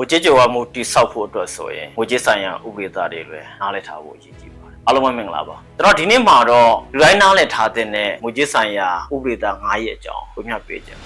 ငွေကြေးကြော်ဝမှုတိဆောက်ဖို့အတွက်ဆိုရင်ငွေကြေးဆိုင်ရာဥပဒေသားတွေလည်းနားလည်ထားဖို့အရေးကြီးပါတယ်အားလုံးပဲမင်္ဂလာပါကျွန်တော်ဒီနေ့မှာတော့လူတိုင်းနားလည်ထားတဲ့ငွေကြေးဆိုင်ရာဥပဒေသား9ရဲ့အကြောင်းကိုညှပ်ပေးခြင်း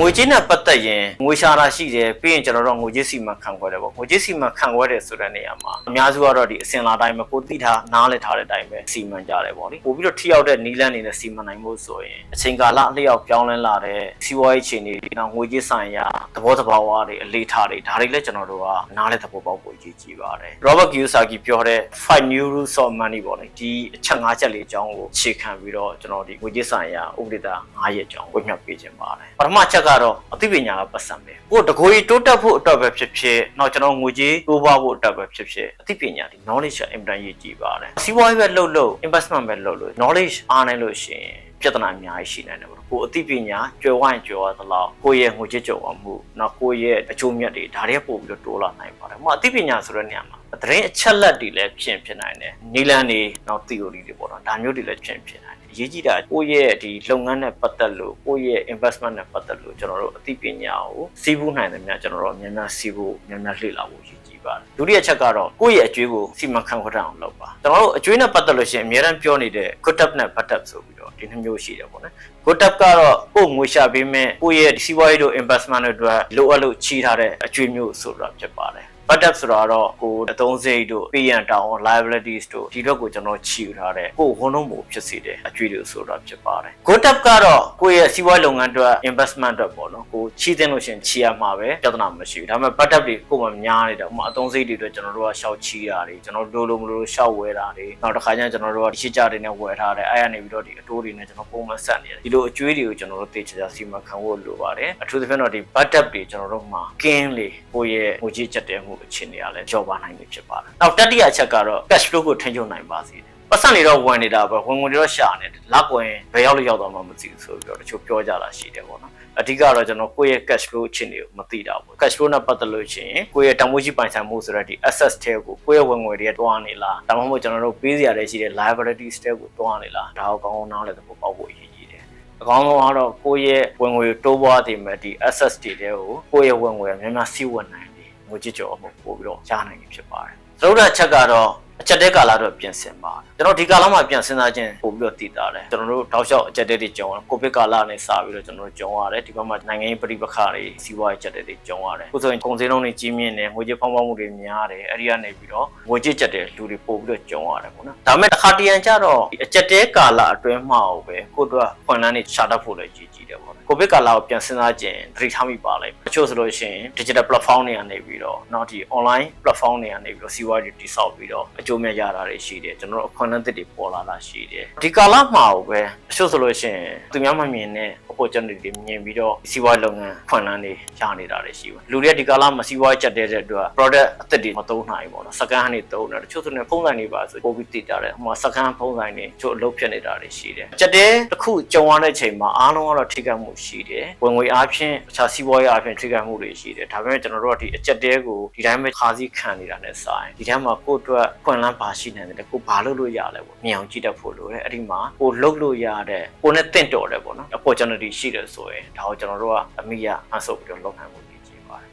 ငွေကြေးနဲ့ပတ်သက်ရင်ငွေရှာတာရှိတယ်ပြီးရင်ကျွန်တော်တို့ငွေကြေးစီမံခန့်ခွဲတယ်ပေါ့ငွေကြေးစီမံခန့်ခွဲတယ်ဆိုတဲ့နေရာမှာအများစုကတော့ဒီအစင်လာတိုင်းပဲကိုသိထားနားလည်ထားတဲ့အတိုင်းပဲစီမံကြတယ်ပေါ့လေပို့ပြီးတော့ထိရောက်တဲ့နီးလန်းနေတဲ့စီမံနိုင်မှုဆိုရင်အချိန်ကာလအလျောက်ပြောင်းလဲလာတဲ့စီးပွားရေးအခြေအနေတွေနောက်ငွေကြေးဆိုင်ရာသဘောတဘာဝတွေအလေးထားတွေဒါတွေလည်းကျွန်တော်တို့ကနားလည်သဘောပေါက်ဖို့အရေးကြီးပါတယ် Robert Kiyosaki ပြောတဲ့5 new rules of money ပေါ့လေဒီအချက်၅ချက်လေးအကြောင်းကိုခြေခံပြီးတော့ကျွန်တော်ဒီငွေကြေးဆိုင်ရာဥပဒေသား၅ရက်အကြောင်းဝေမျှပေးခြင်းပါတယ်ပထမချက်ကတော့အသိပညာကပတ်စံပဲကိုယ်တကိုယ်ကြီးတိုးတက်ဖို့အတွက်ပဲဖြစ်ဖြစ်နောက်ကျွန်တော်ငွေကြေးတိုးပွားဖို့အတွက်ပဲဖြစ်ဖြစ်အသိပညာဒီ knowledge ကအင်မတန်ရေးကြည့်ပါတယ်စီးပွားရေးပဲလုပ်လို့ investment ပဲလုပ်လို့ knowledge အားနိုင်လို့ရှိရင်ပြဿနာအများကြီးရှိနိုင်တယ်ပေါ့ကိုယ်အသိပညာကျွယ်ဝရင်ကျွယ်ဝသလောက်ကိုယ့်ရဲ့ငွေကြေးကြော်ဝမှုနောက်ကိုယ့်ရဲ့အကျိုးမြတ်တွေဒါတွေကပို့ပြီးတော့တိုးလာနိုင်ပါတယ်။ဟိုအသိပညာဆိုတဲ့နေရာမှာသတင်းအချက်လက်တွေလည်းဖြစ်ဖြစ်နိုင်တယ်။နီလန်းတွေနောက် theory တွေပေါ့နော်ဒါမျိုးတွေလည်းဖြစ်ဖြစ်နိုင်တယ်။ အရေးကြီးတာကိုယ့်ရဲ့ဒီလုပ်ငန်းနဲ့ပတ်သက်လို့ကိုယ့်ရဲ့ investment နဲ့ပတ်သက်လို့ကျွန်တော်တို့အသိပညာကိုစီးပူးနိုင်တယ်များကျွန်တော်တို့အများများစီးဖို့အများများလှည့်လာဖို့ရည်ကြီးပါတယ်ဒုတိယချက်ကတော့ကိုယ့်ရဲ့အကျွေးကိုစီမံခန့်ခွဲတတ်အောင်လုပ်ပါကျွန်တော်တို့အကျွေးနဲ့ပတ်သက်လို့ရှိရင်အများအားပြောနေတဲ့ good up နဲ့ bad up ဆိုပြီးတော့ဒီနှစ်မျိုးရှိတယ်ပေါ့နော် good up ကတော့ကိုယ်ငွေရှာပေးမဲ့ကိုယ့်ရဲ့စီးပွားရေးတို့ investment တို့အတွက်လိုအပ်လို့ချီးထားတဲ့အကျွေးမျိုးဆိုတာဖြစ်ပါတယ် bad up ဆိုတာတော့ကိုယ်အသုံးစရိတ်တို့ pay and down liabilities တို့ဒီတော့ကိုကျွန်တော်ချီယူထားတဲ့ကိုယ်ဝန်လုံးမှုဖြစ်စေတဲ့အကျွေးတွေဆိုတာဖြစ်ပါတယ် good up ကတော့ကိုယ့်ရဲ့စီးပွားရေးလုပ်ငန်းအတွက် investment အတွက်ပေါ့နော်ကိုချီးသိမ်းလို့ရှရင်ချီရမှာပဲပြဿနာမရှိဘူးဒါပေမဲ့ bad up တွေကိုယ်မှများနေတယ်ဥပမာအသုံးစရိတ်တွေအတွက်ကျွန်တော်တို့ကရှောက်ချီးတာတွေကျွန်တော်တို့လိုမလို့ရှောက်ဝဲတာတွေနောက်တစ်ခါကျရင်ကျွန်တော်တို့ကရှစ်ကြတွေနဲ့ဝယ်ထားတယ်အဲ့ရနေပြီးတော့ဒီအတိုးတွေနဲ့ကျွန်တော်ပုံမှန်ဆက်နေတယ်ဒီလိုအကျွေးတွေကိုကျွန်တော်တို့သိချင်ချာစီမံခန့်ဖို့လိုပါတယ်အထူးသဖြင့်တော့ဒီ bad up တွေကျွန်တော်တို့မှာကင်းလေကိုယ့်ရဲ့ငွေကြေးချက်တဲမှုအခြေအနေကလည်းကြော်ပါနိုင်ပြီဖြစ်ပါတယ်နောက်တတိယချက်ကတော့ cash flow ကိုထိန်းချုပ်နိုင်ပါစေတယ်ပတ်စံနေတော့ဝင်နေတာပဲဝင်ဝင်တွေတော့ရှာနေတယ်လက်ကွင်ဘယ်ရောက်လို့ရောက်တော့မှမသိဘူးဆိုပြီးတော့တချို့ပြောကြတာရှိတယ်ပေါ့နော်အဓိကတော့ကျွန်တော်ကိုယ့်ရဲ့ cash flow အခြေအနေကိုမသိတာဘူး cash flow နဲ့ပတ်သက်လို့ရှိရင်ကိုယ့်ရဲ့တန်ဖိုးကြီးပိုင်ဆိုင်မှုဆိုတဲ့ဒီ assets ထဲကိုကိုယ့်ရဲ့ဝင်ငွေတွေတွားနေလားဒါမှမဟုတ်ကျွန်တော်တို့ပေးစရာတွေရှိတဲ့ liabilities ထဲကိုတွားနေလားဒါကိုကောင်းကောင်းနားလည်သဘောပေါက်ဖို့အရေးကြီးတယ်အကောင်းဆုံးကတော့ကိုယ့်ရဲ့ဝင်ငွေတိုးပွားတည်မဲ့ဒီ assets တွေတဲကိုကိုယ့်ရဲ့ဝင်ငွေအများများစီးဝင်နိုင်တယ် ငွေကြေးကြော်အမှုပို့ပြီးတော့ရနိုင်ပြီဖြစ်ပါတယ်သရုပ်တစ်ချက်ကတော့ အချက်တဲကာလတော့ပြင်ဆင်ပါတယ်ကျွန်တော်ဒီကာလမှာပြန်စဉ်းစားခြင်းပို့ပြီးတော့တည်တာတယ်ကျွန်တော်တို့တောက်လျှောက်အချက်တဲတွေကြုံကိုဗစ်ကာလနဲ့စပြီးတော့ကျွန်တော်တို့ကြုံရတယ်ဒီဘက်မှာနိုင်ငံရေးပြည်ပခါတွေစီးပွားရေးချက်တဲတွေကြုံရတယ်အခုဆိုရင်ကုန်စည်နှုန်းတွေကြီးမြင့်တယ်ငွေကြေးဖောင်းပွားမှုတွေများတယ်အဲ့ဒီကနေပြီးတော့ငွေကြေးချက်တဲလူတွေပို့ပြီးတော့ကြုံရတယ်ပေါ့နော်ဒါပေမဲ့တစ်ခါတရံကျတော့ဒီအချက်တဲကာလအတွင်းမှာပဲကိုယ့်တို့ခွန်လန်းတွေရှာတတ်ဖို့လည်းကြီးကြီးတယ်ပေါ့ကိုဗစ်ကာလကိုပြန်စဉ်းစားခြင်းသတိထားမိပါလိမ့်မယ်တချို့ဆိုလို့ရှိရင် digital platform တွေကနေပြီးတော့နောက်ဒီ online platform တွေကနေပြီးတော့စီးပွားရေးတိဆောက်ပြီးတော့အကျိုးမြတ်ရတာတွေရှိတယ်ကျွန်တော်တို့အခွင့်အလမ်းသစ်တွေပေါ်လာတာရှိတယ်ဒီကာလမှာပဲတချို့ဆိုလို့ရှိရင်သူများမမြင်တဲ့ opportunity တွေမြင်ပြီးတော့စီးပွားရေးလုပ်ငန်းခွင့်လန်းတွေရနေတာတွေရှိဘူးလူတွေကဒီကာလမှာစီးပွားရေးချက်တဲ့တဲ့အတွက် product အသစ်တွေမသုံးနိုင်ဘူးပေါ့နော် second hand တွေသုံးတယ်တချို့ဆိုရင်ဖုန်းဆိုင်တွေပါဆိုပို့ပြီးတည်ကြတယ်ဟိုမှာ second hand ဖုန်းဆိုင်တွေချို့အလုပ်ဖြစ်နေတာတွေရှိတယ်ချက်တဲ့တစ်ခုကြုံရတဲ့ချိန်မှာအားလုံးကတော့ထိခိုက်မှုရှိတယ်ဝင်ငွေအားဖြင့်အခြားစီးပွားရေးအားဖြင့်ထိခိုက်မှုတွေရှိတယ်ဒါပေမဲ့ကျွန်တော်တို့ကဒီအချက်တဲကိုဒီတိုင်းပဲခါးစည်းခံနေတာနဲ့စာရင်ဒီထဲမှာကိုယ့်အတွက်ခွင့်လန်းပါရှိနေတယ်ကိုဘာလုပ်လို့ရလဲပေါ့မြင်အောင်ကြည့်တတ်ဖို့လိုတယ်အဲ့ဒီမှာကိုလုပ်လို့ရတဲ့ကိုနဲ့တင့်တော်တယ်ပေါ့နော် opportunity ရှိတယ်ဆိုရင်ဒါကိုကျွန်တော်တို့ကအမိရအဆုပ်ပြီးတော့လုပ်နိုင်ဖို့ရည်ကြီးပါတယ်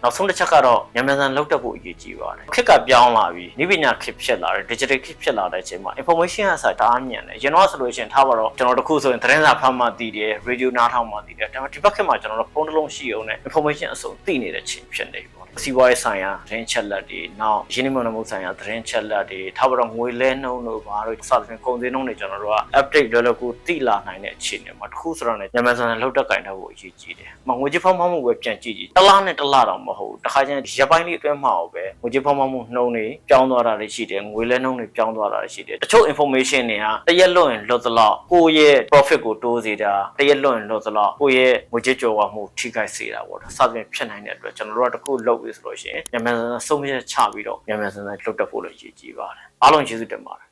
နောက်ဆုံးတစ်ချက်ကတော့မြန်မြန်ဆန်လောက်တတ်ဖို့အရေးကြီးပါတယ်ခက်ကပြောင်းလာပြီနိပညာခေတ်ဖြစ်လာတယ် digital ခေတ်ဖြစ်လာတဲ့အချိန်မှာ information အစားတအားမြန်တယ်ကျွန်တော်ဆိုလို့ရှိရင်ထားပါတော့ကျွန်တော်တခုဆိုရင်သတင်းစာဖတ်မှသိတယ် radio နားထောင်မှသိတယ်ဒါပေမဲ့ဒီဘက်ခေတ်မှာကျွန်တော်တို့ဖုန်းတစ်လုံးရှိအောင်နဲ့ information အစုံသိနေတဲ့ချိန်ဖြစ်နေပြီပေါ့စီးပွားရေးဆိုင်ရာသတင်းချက်လက်တွေနောက်ရင်းနှီးမြှုပ်နှံမှုဆိုင်ရာသတင်းချက်လက်တွေထားပါတော့ငွေလဲနှုန်းတို့ဘာလို့စသဖြင့်ကုန်စည်နှုန်းတွေကျွန်တော်တို့က update လွယ်လွယ်ကူသိလာနိုင်တဲ့အခြေအနေမှာတစ်ခုဆိုတော့လည်းညမဆန်ဆန်လောက်တက်ကင်ထားဖို့အရေးကြီးတယ်။မငွေကြေးဖောင်းဖောင်းမှုပဲပြန်ကြည့်ကြည့်တစ်လားနဲ့တစ်လားတော့မဟုတ်ဘူး။တစ်ခါကျရင်ရပိုင်းလေးအတွင်းမှာပဲငွေကြေးဖောင်းဖောင်းမှုနှုန်းတွေပြောင်းသွားတာတွေရှိတယ်။ငွေလဲနှုန်းတွေပြောင်းသွားတာတွေရှိတယ်။တချို့ information တွေကတရက်လွတ်ရင်လွတ်သလောက်ကိုယ့်ရဲ့ profit ကိုတိုးစေတာတရက်လွတ်ရင်လွတ်သလောက်ကိုယ့်ရဲ့ငွေကြေးကြော်ဝမှုထိခိုက်စေတာပေါ့။စသဖြင့်ဖြစ်နိုင်တဲ့အတွက်ကျွန်တော်တို့ကတစ်ခုလုပ်ပြီဆိုလို့ရှိရင်ညမဆန်ဆန်ဆုံးဖြတ်ချပြီးတော့ညမဆန်ဆန်လုပ်တတ်ဖို့လည်းရည်ကြီးပါတယ်။အားလုံးကျေးဇူးတင်ပါတယ်